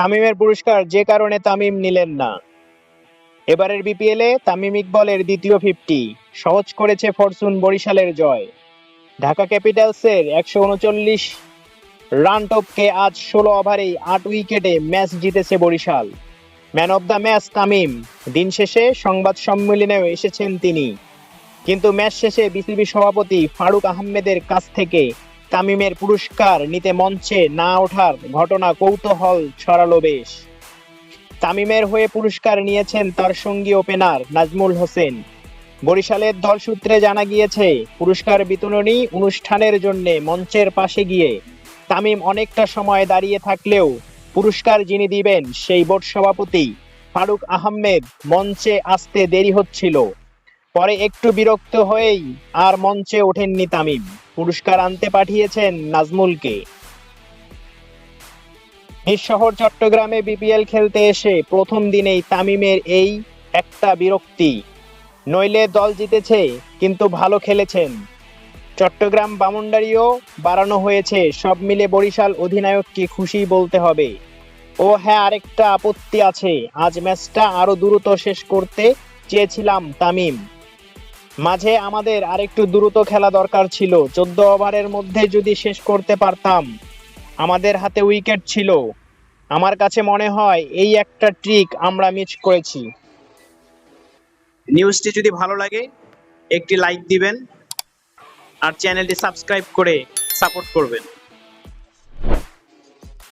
তামিমের পুরস্কার, যে কারণে তামিম নিলেন না। এবারের বিপিএলে তামিম ইকবলের দ্বিতীয় ফিফটি, সহজ করেছে ফরচুন বরিশালের জয়। ঢাকা ক্যাপিটালসের একশো উনচল্লিশ রান টপকে আজ ষোলো ওভারেই আট উইকেটে ম্যাচ জিতেছে Barishal. Man of the match Tamim. দিন শেষে সংবাদ সম্মেলনেও এসেছেন তিনি। কিন্তু ম্যাচ শেষে বিসিবি সভাপতি ফারুক আহমেদের কাছ থেকে তামিমের পুরস্কার নিতে মঞ্চে না ওঠার ঘটনা কৌতূহল ছড়ালো বেশ। তামিমের হয়ে পুরস্কার নিয়েছেন তার সঙ্গী ওপেনার নাজমুল হোসেন। বরিশালের দল সূত্রে জানা গিয়েছে, পুরস্কার বিতরণী অনুষ্ঠানের জন্য মঞ্চের পাশে গিয়ে তামিম অনেকটা সময় দাঁড়িয়ে থাকলেও পুরস্কার যিনি দিবেন সেই বোর্ড সভাপতি ফারুক আহমেদ মঞ্চে আসতে দেরি হচ্ছিল। পরে একটু বিরক্ত হয়েই আর মঞ্চে ওঠেননি তামিম। পুরস্কার আনতে পাঠিয়েছেন নাজমুলকে। নিজ চট্টগ্রামে বিপিএল খেলতে এসে প্রথম দিনেই তামিমের এই একটা বিরক্তি। নইলে দল জিতেছে, কিন্তু ভালো খেলেছেন। চট্টগ্রাম বামুন্ডারিও বাড়ানো হয়েছে, সব মিলে বরিশাল অধিনায়ককে খুশি বলতে হবে। ও হ্যাঁ আরেকটা আপত্তি আছে, আজ ম্যাচটা আরও দ্রুত শেষ করতে চেয়েছিলাম তামিম। মাঝে আমাদের আরেকটু দ্রুত খেলা দরকার ছিল। চোদ্দ ওভারের মধ্যে যদি শেষ করতে পারতাম, আমাদের হাতে উইকেট ছিল। আমার কাছে মনে হয় এই একটা ট্রিক আমরা মিস করেছি। নিউজটি যদি ভালো লাগে, একটি লাইক দিবেন আর চ্যানেলটি সাবস্ক্রাইব করে সাপোর্ট করবেন।